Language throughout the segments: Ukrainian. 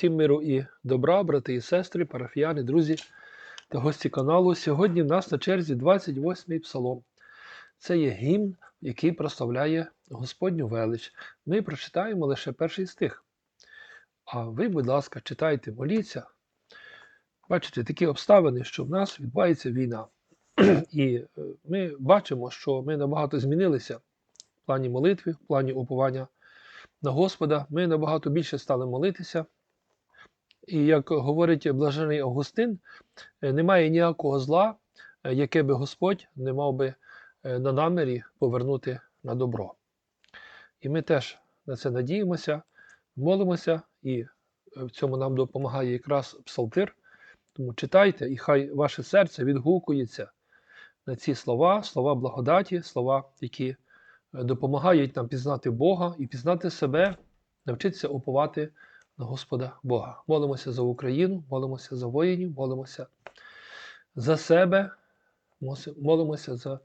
Всім миру і добра, брати і сестри, парафіяни, друзі та гості каналу. Сьогодні в нас на черзі 28-й псалом. Це є гімн, який прославляє Господню велич. Ми прочитаємо лише перший стих. А ви, будь ласка, читайте, моліться. Бачите, такі обставини, що в нас відбувається війна. І е, ми бачимо, що ми набагато змінилися в плані молитви, в плані уповання на Господа. Ми набагато більше стали молитися. І як говорить блажений Августин, е, немає ніякого зла, е, яке би Господь не мав би е, на намірі повернути на добро. І ми теж на це надіємося, молимося, і в цьому нам допомагає якраз псалтир. Тому читайте, і хай ваше серце відгукується на ці слова, слова благодаті, слова, які допомагають нам пізнати Бога і пізнати себе, навчитися уповати на Господа Бога. Молимося за Україну, молимося за воїнів, молимося за себе, молимося за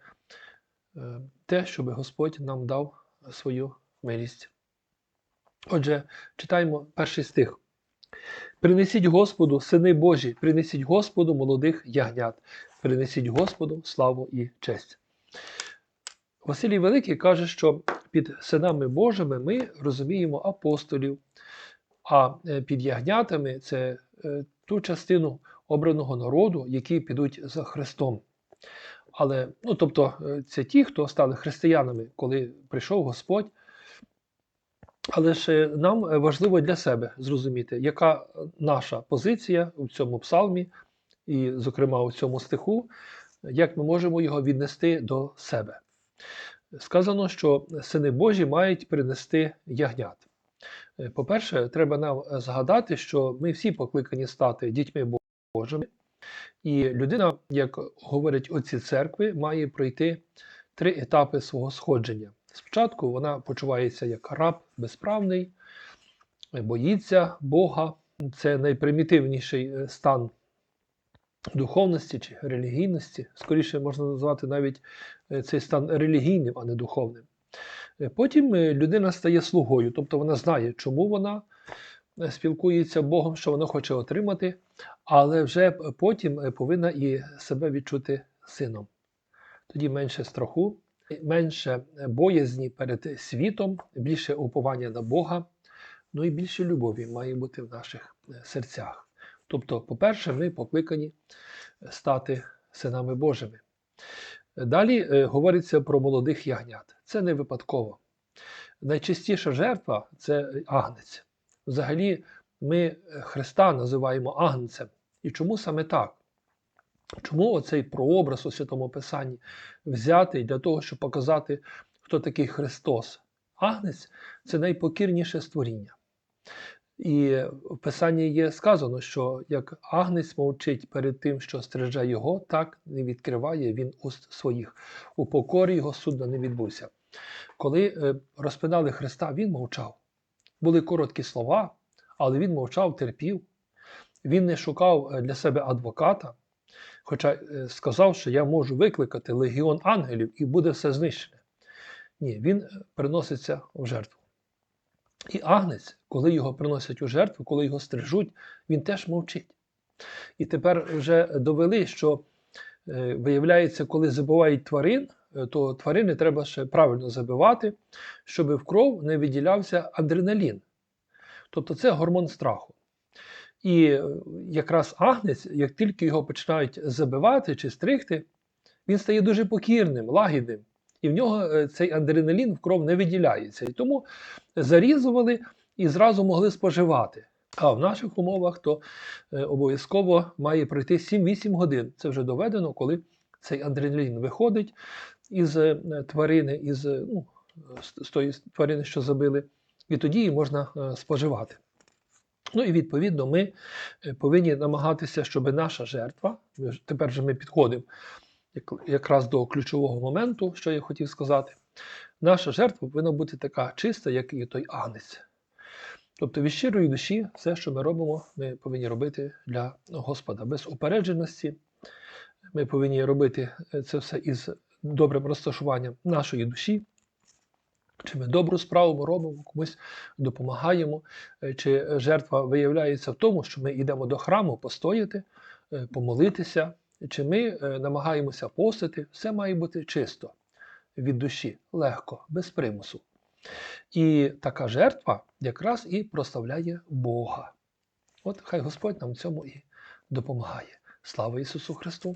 е, те, щоб Господь нам дав свою милість. Отже, читаємо перший стих. Принесіть Господу, сини Божі, принесіть Господу молодих ягнят, принесіть Господу славу і честь. Василій Великий каже, що під синами Божими ми розуміємо апостолів, а е, під ягнятами це е, ту частину обраного народу, які підуть за Христом. Але, ну, тобто, е, це ті, хто стали християнами, коли прийшов Господь. Але ж нам важливо для себе зрозуміти, яка наша позиція у цьому псалмі, і, зокрема, у цьому стиху, як ми можемо його віднести до себе. Сказано, що сини Божі мають принести ягнят. По-перше, треба нам згадати, що ми всі покликані стати дітьми Божими, і людина, як говорять отці церкви, має пройти три етапи свого сходження. Спочатку вона почувається як раб безправний, боїться Бога. Це найпримітивніший е, стан духовності чи релігійності. Скоріше можна назвати навіть е, цей стан релігійним, а не духовним. Е, потім людина стає слугою, тобто вона знає, чому вона спілкується Богом, що вона хоче отримати, але вже потім повинна і себе відчути сином. Тоді менше страху, менше боязні перед світом, більше уповання на Бога, ну і більше любові має бути в наших серцях. Тобто, по-перше, ми покликані стати синами Божими. Далі е, говориться про молодих ягнят. Це не випадково. Найчастіша жертва це агнець. Взагалі, ми Христа називаємо агнцем. І чому саме так? Чому оцей прообраз у Святому Писанні взятий для того, щоб показати, хто такий Христос? Агнець це найпокірніше створіння. І в Писанні є сказано, що як агнець мовчить перед тим, що стриже його, так не відкриває він уст своїх. У покорі його судно не відбувся. Коли е, розпинали Христа, він мовчав. Були короткі слова, але він мовчав, терпів. Він не шукав е, для себе адвоката, хоча е, сказав, що я можу викликати легіон ангелів і буде все знищене. Ні, він приноситься в жертву. І агнець, коли його приносять у жертву, коли його стрижуть, він теж мовчить. І тепер вже довели, що е, виявляється, коли забивають тварин, е, то тварини треба ще правильно забивати, щоб в кров не виділявся адреналін. Тобто це гормон страху. І е, якраз агнець, як тільки його починають забивати чи стригти, він стає дуже покірним, лагідним і в нього е, цей адреналін в кров не виділяється. І тому зарізували і зразу могли споживати. А в наших умовах то е, обов'язково має пройти 7-8 годин. Це вже доведено, коли цей адреналін виходить із е, тварини, із ну, з тої тварини, що забили, і тоді її можна споживати. Ну і відповідно ми повинні намагатися, щоб наша жертва, тепер вже ми підходимо якраз до ключового моменту, що я хотів сказати, наша жертва повинна бути така чиста, як і той агнець. Тобто від щирої душі все, що ми робимо, ми повинні робити для Господа. Без упередженості ми повинні робити це все із добрим розташуванням нашої душі, Чи ми добру справу робимо, комусь допомагаємо, е, чи жертва виявляється в тому, що ми йдемо до храму постояти, е, помолитися, чи ми е, намагаємося постити, все має бути чисто від душі, легко, без примусу. І така жертва якраз і прославляє Бога. От хай Господь нам в цьому і допомагає. Слава Ісусу Христу!